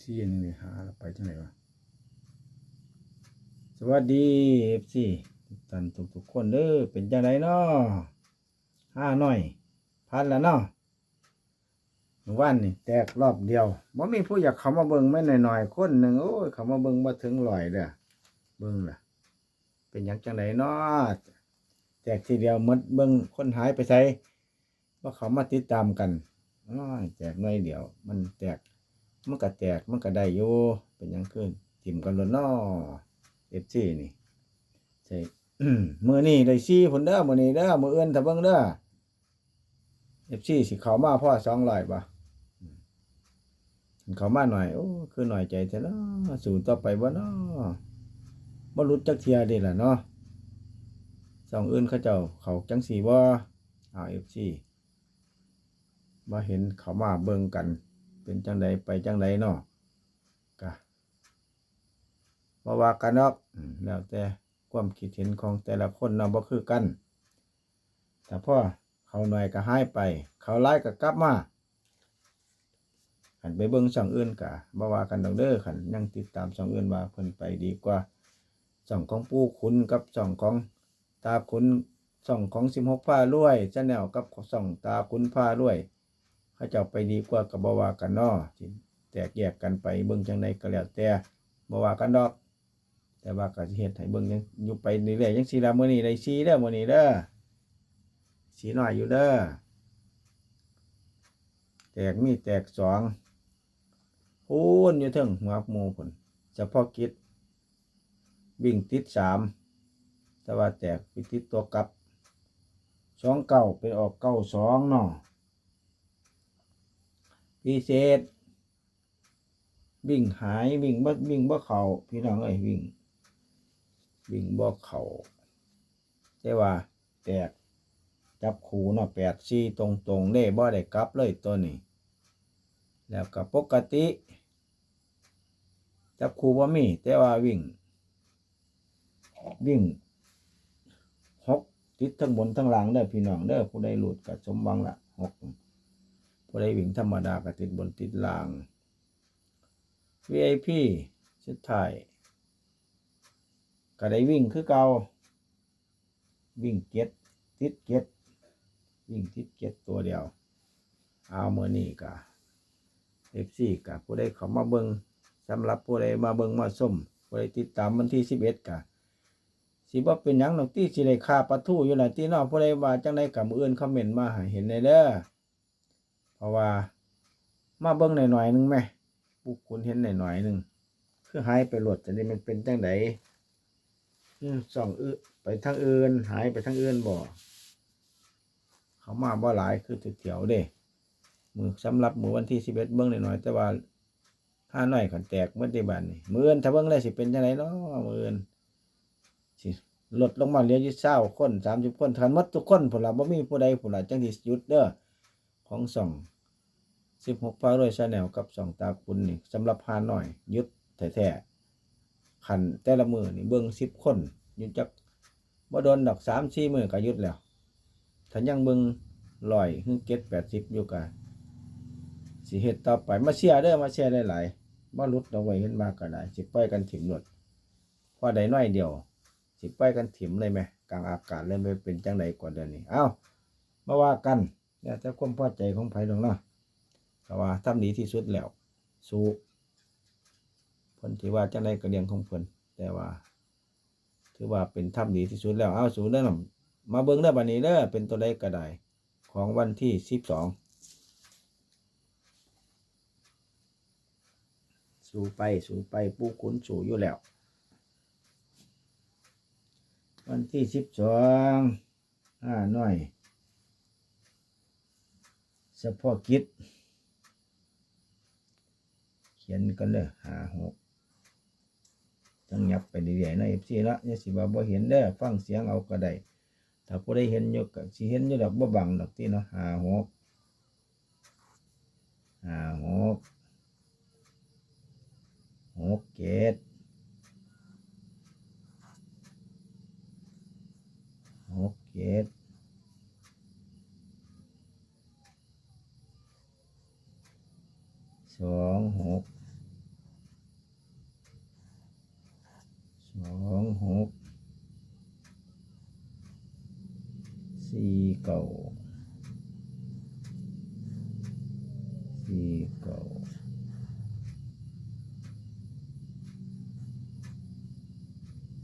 ซีอันนี้หาแล้วไปจังไหนวะสวัสดีเอฟซีทุกท่านทุกทุกคนเด้อเป็นจังไดเนาะห้าหน่อย พันแล้วเนาะเมื่อวันนี่แตกรอบเดียวบ่มีผู้อยากเขามาเบิ่งแม่หน่อยๆคนหนึ่งโอ้ยเขามาเบิ่งมาถึงร้อยเด้อเบิ่งล่ะ เป็นยังจังไดเนาะแตกทีเดียวมดเบิ่งคนหายไปไสว่าเขามาติดตามกันอ้อแตกหน่อยเดียว มันแตก มันก็แตกมันก็ได้อยู่เป็นยังขึ้นทิมกันแล้วเนาะเอฟซีนี่ใช่มือนี่ได้ซี่ผลเด้อมือนี่เด้อมือเอื้นถ้าเบิ่งเด้อเอฟซีสิเขามาพ่อสองร้อยป่ะเขามาหน่อยโอ้คือหน่อยใจแท้เนาะสู่ต่อไปบ่เนาะบ่รู้จักเทียเด้ล่ะเนาะสองอื่นเขาเจ้าเขาจังสีบ่เอาเอฟซีมาเห็นเขามาเบิ่งกัน เป็นจังใดไปจังใดเนาะกะบ่ว่ากันเนาะแล้วแต่ความคิดเห็นของแต่ละคนเนาะบ่คือกัน แต่พ่อเขาหน่อยก็หายไป เขาไล่ก็กลับมาขันไปเบิ่งช่องอื่นกะบ่ว่ากันดอกเด้อขันยังติดตามช่องอื่นว่าเพิ่นไปดีกว่าช่องของปู่ขุนกับช่องของตาขุนช่องของ16ผ้ารวยชาแนลกับช่องตาขุนผ้ารวย ขาเจ้าไปดีกว่ากับบว่ากันนาะสิแตกแยกกันไปเบิ่งจังใดก็แล้วแต่บ่ว่ากันดอก แต่ว่าก็สิเฮ็ดให้เบิ่งยังอยู่ไปเรื่อยๆจังซี่ล่ะมื้อนี้ได้ซีเด้อมื้อนี้เด้อสีน้อยอยู่เด้อแตกมีแตกสองพูนอยู่เทิงหัวหมู่พุ่นเฉพาะกิจวิ่งติดสามแต่ว่าแตกไปติดตัวกับสองเก้าไปออกเก้าสองเนาะ พิเศษ วิ่งหายวิ่งบ่วิ่งบ่เขาพี่น้องเอ้ยวิ่ง วิ่งบ่เขาแต่ว่าแตกจับคูเนาะแปดสี่ตรงตรงเด้บ่ได้กลับเลยตัวนี้ แล้วก็ปกติ จับคูบ่ามี แต่ว่าวิ่ง วิ่งหกติดทั้งบนทั้งล่างเด้อพี่น้องเด้อผู้ใดหลุดก็สมหวังละหก ผู้ใดวิ่งธรรมดาก็ติดบนติดล่าง VIP ชุดไทยก็ได้วิ่งคือเก่าวิ่งเก็ดติดเก็ดวิ่งติดเก็ดตัวเดียว เอาเมื่อนี้ก็ FC กับผู้ใดเขามาเบิงสำหรับผู้ใดมาเบิงมาส้มผู้ใดติดตามวันที่11ก็สิบ่เป็นหยังดอกที่สิได้คาปลาทูอยู่ล่ะที่นอกผู้ใดว่าจังได๋ก็มื้ออื่นคอมเมนต์มาห้เห็นได้เด้อ ราะว่า มาเบิ่งหน่อยๆหนึงแหม่ปุกคุณเห็นหน่อยๆหนึงคือหายไปหลดจะนี่มันเป็นจังไดอืมส่องอึไปทางอื่น หายไปทางอื่นบ่เขามาบ่หลายคือเถียวเด้มือสำหรับมือวันที่11เอ็ดเบิ่งหน่อยๆแต่ว่าห้าน้อยขันแตกเมื่อที่บ้านนี่มื้ออื่นถ้าเบิ่งแล้สิเป็นจังไดเนาะมื้ออื่นสิลดลงมาเหลือยู่20คน30คนทันหมดทุกคนพุ่นล่ะบ่มีผู้ใดพุ่นล่ะจังสิหยุดเด้อ ของส่องสิบหกพารวยชาแนลกับส่องตาคุณนี่สำหรับพาหน่อย ยุดแท้ๆขันแต่ละมือนี่เบิ้งสิบคนยุดจักบ่โดนดอกสามสี่มือก็ยุดแล้วถ้ายังเบิ้งลอยหึ่งเก็ดแปดสิบอยู่กะสิเฮ็ดต่อไปมาเชียร์เด้อมาเชียร์ได้หลายๆบ่หลุดเอาไว้เห็นมากก็ได้สิปล่อยกันถิ่มหลดพอได้น้อยเดียว สิปล่อยกันถิ่มเลยไหมกลางอากาศเลยไม่เป็นจังไดกว่าเดือนนี้เอ้ามาว่ากัน แล้วแต่ความพอใจของไผดอกเนาะแต่ว่าทำดีที่สุดแล้ว สู้เพิ่นที่ว่าจังได้ก็เรียงของเพิ่นแต่ว่า ถือว่าเป็นทำดีที่สุดแล้ว เอาสู้เด้อนะมาเบิ่งเด้อบัดนี้เด้อเป็นตัวใดก็ได้ของวันที่สิบสองสู้ไปสู้ไปปูขุนสู้อยู่แล้ว วันที่สิบสองห้าหน่อย เฉพาะกิจ เขียนกันเลยหาหกจังยับไปเรื่อยๆนะเอฟซีละเนี่ยสิว่าบ่เห็นเด้ฟังเสียงเอาก็ได้ถ้าผู้ได้เห็นอยู่ก็สิเห็นอยู่ดอกบ่บังดอกที่เนาะหาหกหาหกหกเจ็ดหกเจ็ด องหกสองหกสี่เก่าสี่เก่า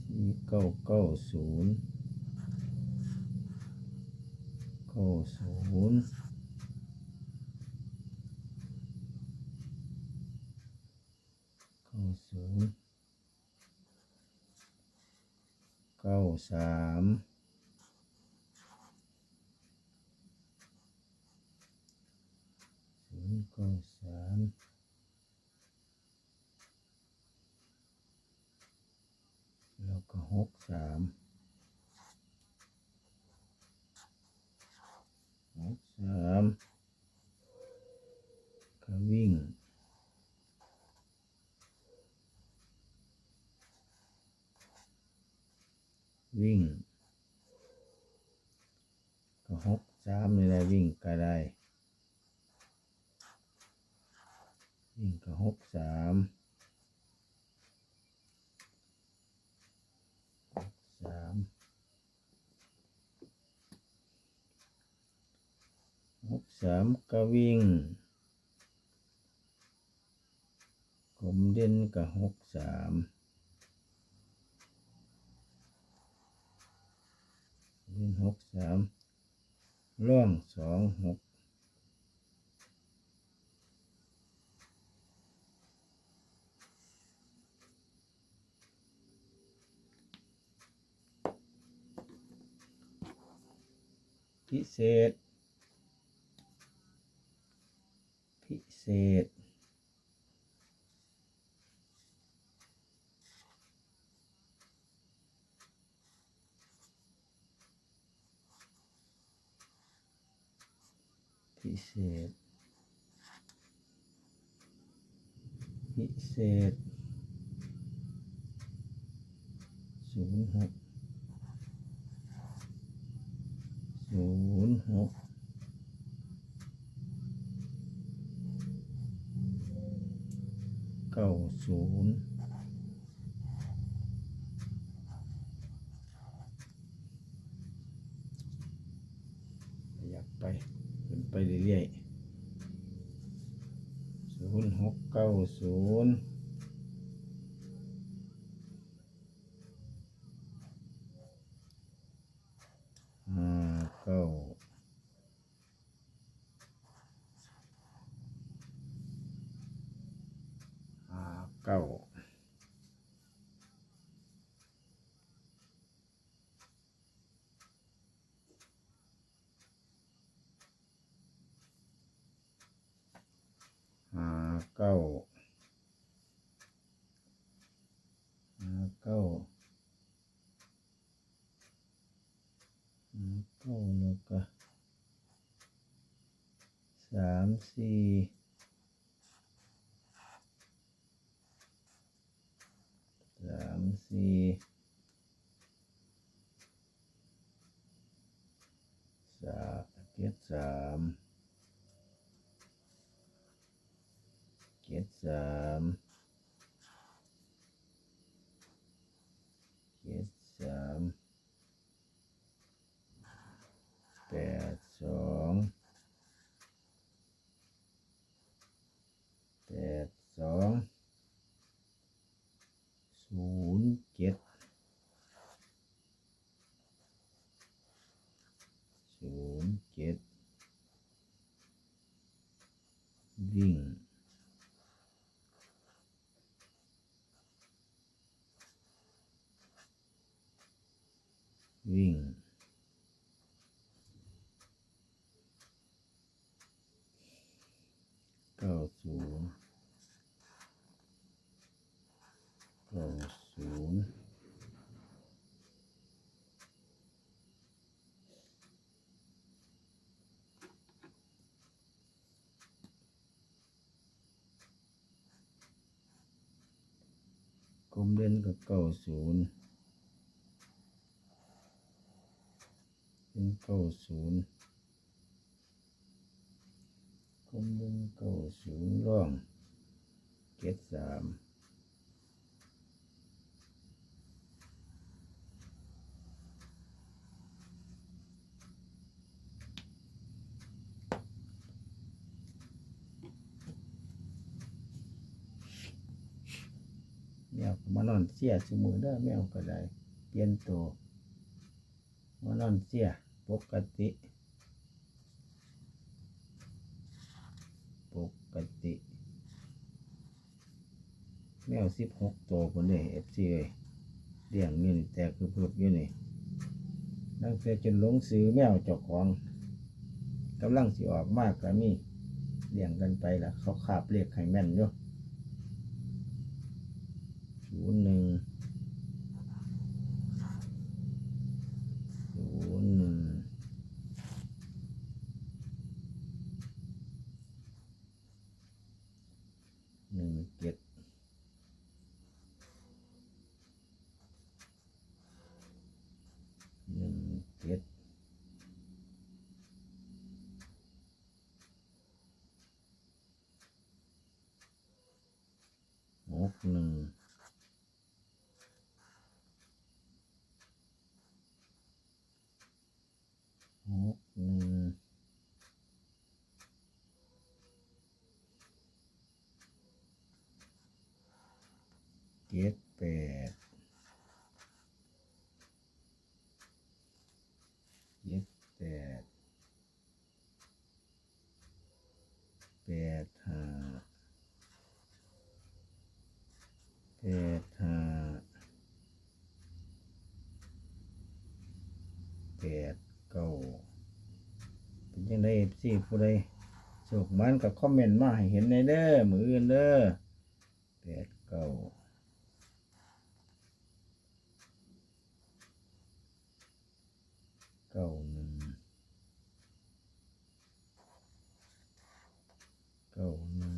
สี่เก้าเก้าศูนย์เก้าศูนย์ เก้าศูนย์เก้าสามศูนย์เก้าสามแล้วก็หกสามหกสามก็วิ่ง วิ่งก็หกสามนี่แหละวิ่งก็ได้ วิ่งก็หกสามหกสามหกสามก็วิ่งกลมเด่นก็หกสาม่หกสามร่องสองหกพิเศษ พิเศษ พิ เศษ พิเศษศูนย์หกศูนย์หกเก้าศูนย์อยากไป ไปเรื่อยๆศูนย์หกเก้าศูนย์ห้าเก้า ห้าเก้าห้าเก้าห้าเก้าห้าเก้าแล้วก็ สามสี่ สามสี่สามเจ็ดสามเจ็ดสามเจ็ดสามแปดสองแปดสอง ศูนย์เจ็ดศูนย์เจ็ดวิ่ง วิ่ง เก้าศูนย์เก้าศูนย์กล มเด่นกับเก้าศูนย์เป็นเก้าศูนย์กลมเด่นเก้าศูนย์ร่องเจ็ดสาม มานอนเสียสมือเด้อแมวก็ได้เปลี่ยนตัวมานอนเสียปกติปกติแมวสิบหกตัวคนนี้เอฟซีเอ้ยเลี้ยงอยู่นี่แต่คือเพิ่อยู่นี่นั่งเสียจนหลงซื้อแมวเจ้าของกำลังสิออกมากก็มีเลี้ยงกันไปละเขาขาบเรียกให้แม่นอยู่ นย์หนึ่งศูนย์หนึ่งหนึ่งเจ็ดหนึ่งเจ็ดหกหนึ่งหกหนึ่งเจ็ดแปดเจ็ดแปดแปดห้าแปดห้าแปดเก้าเป็นยังไงสิผู้ใดโชคมันกับคอมเมนต์มาให้เห็นในเด้อมืออื่นเด้อแปดเก้าเก้าหนึ่งเก้าหนึ่ง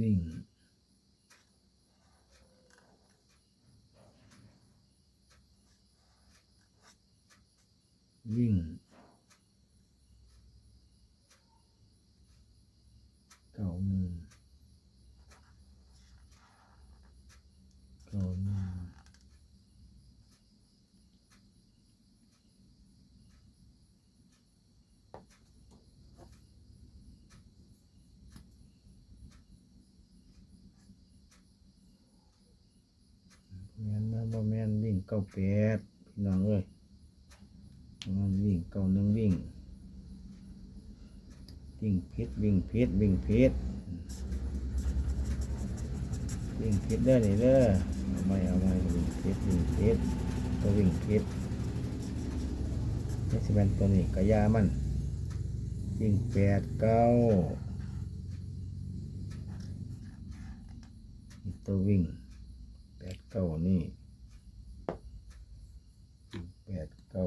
วิ่ง วิ่ง เก้าหนึ่งเก้าหนึ่งแม่นนะบ่แม่นวิ่งเก้าแปดพี่น้องเอ้ยมันวิ่ง เก้าหนึ่งวิ่ง วิ่งพิษวิ่งพิษวิ่งพิษวิ่งพิษเด้อนี่เด้อเอาไม่เอาไม่วิ่งพิษวิ่งพิษตัววิ่งพิษนี่สิเป็นตัวนี้กระยามัน วิ่งแปดเก้าตัววิ่งแปดเก้านี่แปดเก้า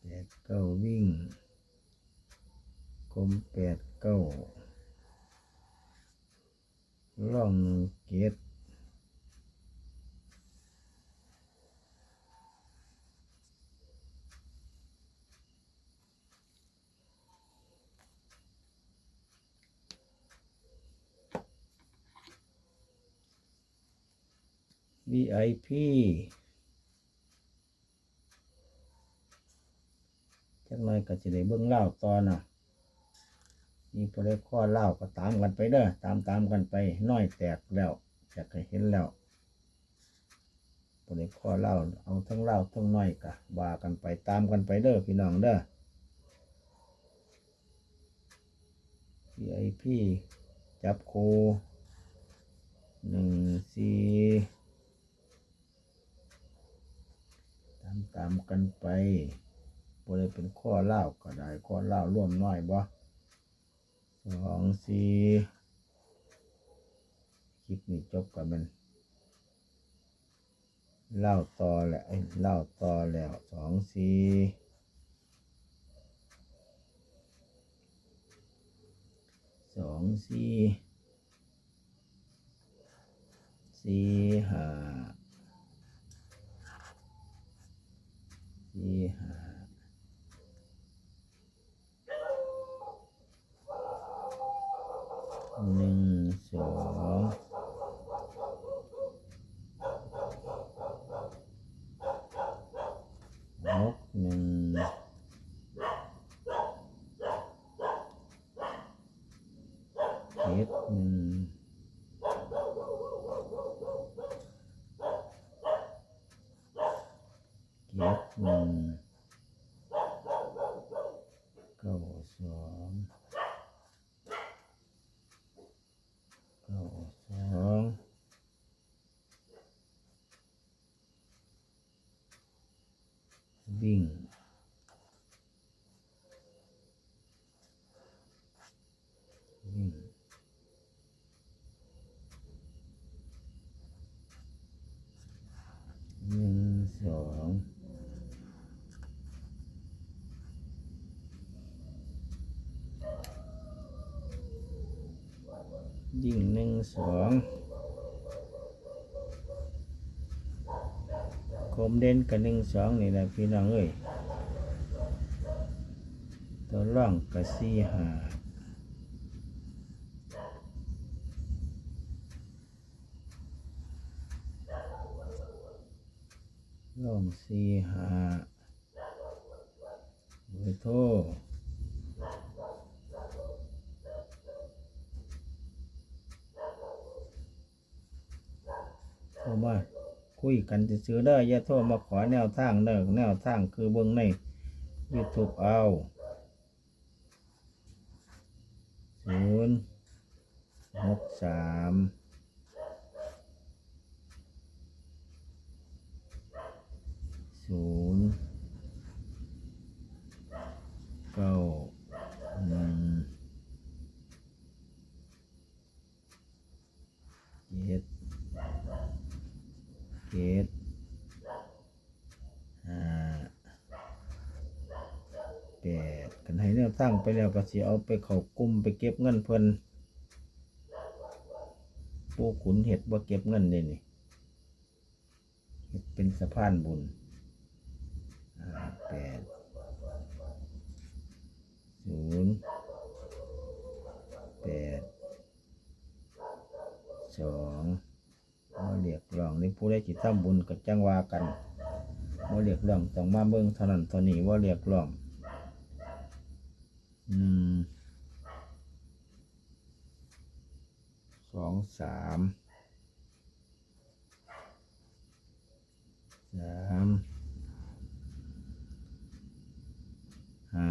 แปด เก้าวิ่งกลมแปดเก้าล่องเกตวีไอพีจัก หน่อยก็จะได้เบิ่งเล่าตอนน่ะมีพอได้ข้อเล่าก็ตามกันไปเด้อตามตามกันไปน้อยแตกแล้วอยากให้เห็นแล้วพอได้ข้อเล่าเอาทั้งเล่าทั้งน้อยกะว่ากันไปตามกันไปเด้อพี่น้องเด้อ VIP จับโคหนึ่งสี่ตามตามกันไป บ่ได้เป็นข้อเล่าก็ได้ข้อเล่าร่วมน้อยบ่สองสี่คลิปนี้จบกันมันเล่าต่อแหละเอ้ยเล่าต่อแล้วสองสี่สองสี่สี่ห้าสี่ห้า หนึ่งสองหกหนึ่ง เกียรติหนึ่งเก้าสองเก้าสองวิ่ง วิ่งหนึ่งสอง ยิ่งหนึ่งสองคมเด่นกับหนึ่งสองนี่แหละพี่น้องเอ้ยตัวร่องกับสี่หาล่องสี่หาเบอร์โทร โทรมาคุยกันซื้อๆเด้ออย่าโทรมาขอแนวทางเด้อแนวทางคือเบิ่งใน YouTube เอาศูนย์หกสามศูนย์เก้าหนึ่งเจ็ด เจ็ดห้าแปดกันให้แนวตั้งไปแล้วก็สิเอาไปเขากลุ่มไปเก็บเงินเพิ่นปูขุนเห็ดว่าเก็บเงินเลยนี่เฮ็ดเป็นสะพานบุญแปดศูนย์แปดสอง มาเรียกร้องในผู้ได้จิตทำบุญกับจังวากันว่าเรียกร้องต้องมาเบิ่งเท่านั้นเท่านี้ว่าเรียกร้องหนึ่งสองสามสามห้า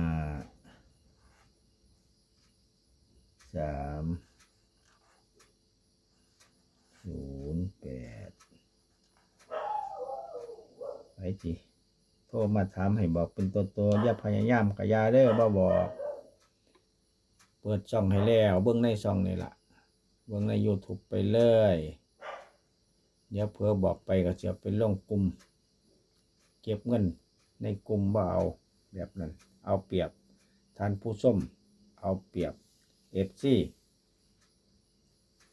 สามศูนย์แปด ไปจีโทรมาถามให้บอกเป็นตัวตัวอย่าพยายามกะยาเด้อบ่บอก เปิดช่องให้แล้วเบิ่งในช่องนี่ละเบิ่งใน YouTube ไปเลยเดี๋ยวเพื่อบอกไปก็จะเป็นลงกลุ่ม เก็บเงินในกลุ่มบ่เอาแบบนั้น เอาเปรียบท่านผู้ส้ม เอาเปรียบเอฟซี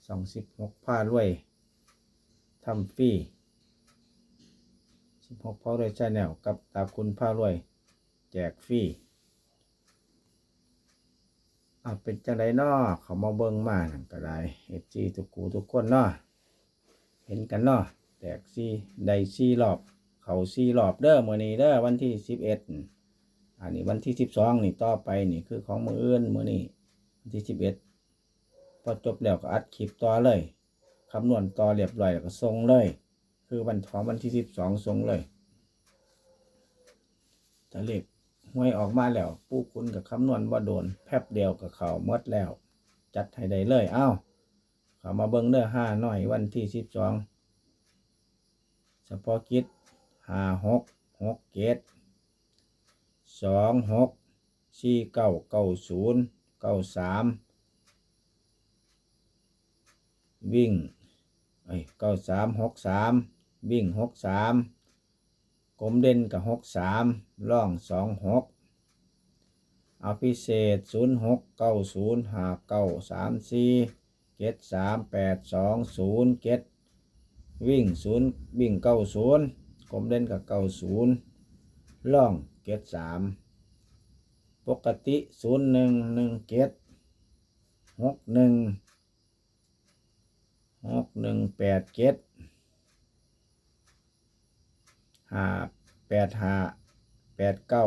สองสิบหกผ้ารวยทำฟรี สิบหกผ้ารวยชาแนลกับตาคุณผ้ารวย แจกฟรีเอาเป็นจังไดน้อเขามาเบิ่งมาหนั่นก็ได้เอฟซีทุกกูทุกคนเนาะเห็นกันเนาะแจกซีได้ซีรอบ เขาซีรอบเด้อมื้อนี้เด้อวันที่สิบเอ็ดอันนี้วันที่สิบสองนี่ต่อไปนี่คือของมืออื่นมือนี่วันที่สิบเอ็ดพอจบแล้วก็อัดคลิปต่อเลยคำนวณต่อเรียบร้อยแล้วก็ส่งเลย คือวันของวันที่สิบสองสงเลยถ้าเลขหวยออกมาแล้วผู้คุณกับคำนวณว่าโดนแป๊บเดียวกับเขาหมดแล้ว จัดให้ได้เลยเอ้าเขามาเบิ้งเด้อห้าหน่อยวันที่สิบสองเฉพาะกิจห้าหกหกเกตสองหกสี่เก้าเก้าศูนย์เก้าสามวิ่งเอ้ยเก้าสามหกสาม วิ่งหกสามกลมเด่นกับหกสามล่องสองหกเอาพิเศษศูนย์หกเก้าศูนย์ห้าเก้าสามสี่เจ็ดสามแปดสองศูนย์เจ็ดวิ่งศูนย์วิ่งเก้าศูนย์กลมเด่นกับเก้าศูนย์ล่องเกตสามปกติศูนย์หนึ่งหนึ่งเกตหกหนึ่งหกหนึ่งแปดเกต ห้าแปดห้าแปดเก้า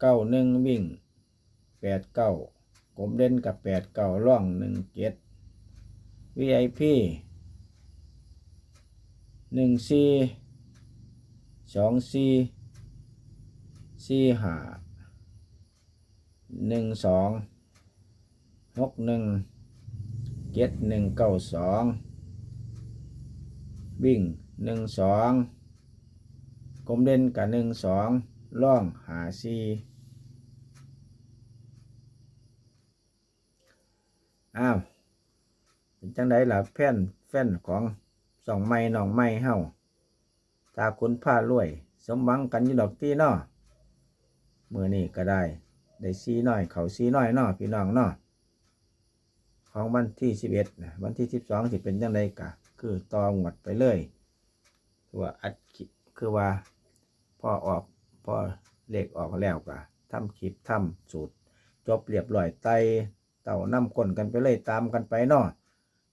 เก้าหนึ่งวิ่งแปดเก้ากลมเด่นกับแปดเก้าล่องหนึ่งเกต VIP หนึ่งสี่สองสี่สี่ห้าหนึ่งสองหกหนึ่งเจ็ดหนึ่งเก้าสองวิ่งหนึ่งสอง กลมเด่นกับหนึ่งสองล่องหาสี่อ้าวเป็นจังไดล่ะแฟนแฟนของสองไม้น้องไม้เฮาตาคุณผ้ารวย สมหวังกันอยู่ดอกตีเนาะมือนี้ก็ได้ ได้ซีน้อย เขาซีน้อยนาะพี่น้องนาะของวันที่สิบเอ็ดนะวันที่สิบสองสิเป็นจังไดกะ คือตอหวดไปเลยว่าอัดคือว่า พ่อออกพ่อเลขออกแล้วกะทำคลิปทำสูตร จบเรียบร้อยไตเต่าน้ำก้นกันไปเลยตามกันไปเนาะ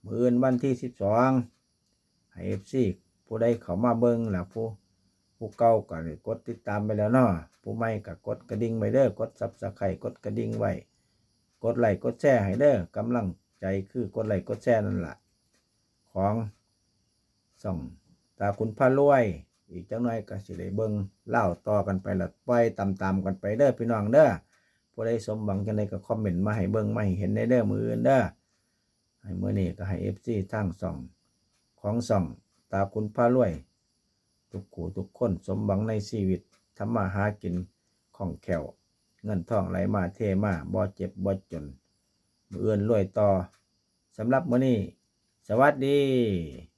มื่นวันที่สิบสองให้เอฟซีผู้ใดเขามาเบิ้งล่ะผู้ผู้เก่าก็ได้กดติดตามไปแล้วเนาะผู้ใหม่ก็กดกระดิ่งไว้เด้อกดซับสไครต์กดกระดิ่งไว้กดไลค์กดแชร์ให้เด้อกำลังใจคือกดไลค์กดแชร์นั่นแหละของส่องตาคุณพระรวย อีกจังหน่อยก็สิได้เบิ่งเล่าต่อกันไปละปล่อยตามๆกันไปเด้อพี่น้องเด้อผู้ใดสมหวังจังไดก็คอมเมนต์มาให้เบิ่งมาให้เห็นในเด้อมืออื่นเด้อให้เมื่อนี้ก็ให้เอฟซีทั้งสองของสองตาคุณพระรวย ทุกขู่ทุกคนสมหวังในชีวิตทำมาหากินของแขวเงินทองไหลมาเทมาบ่เจ็บบ่จนมืออื่นรวยต่อสำหรับมื้อนี้ สวัสดี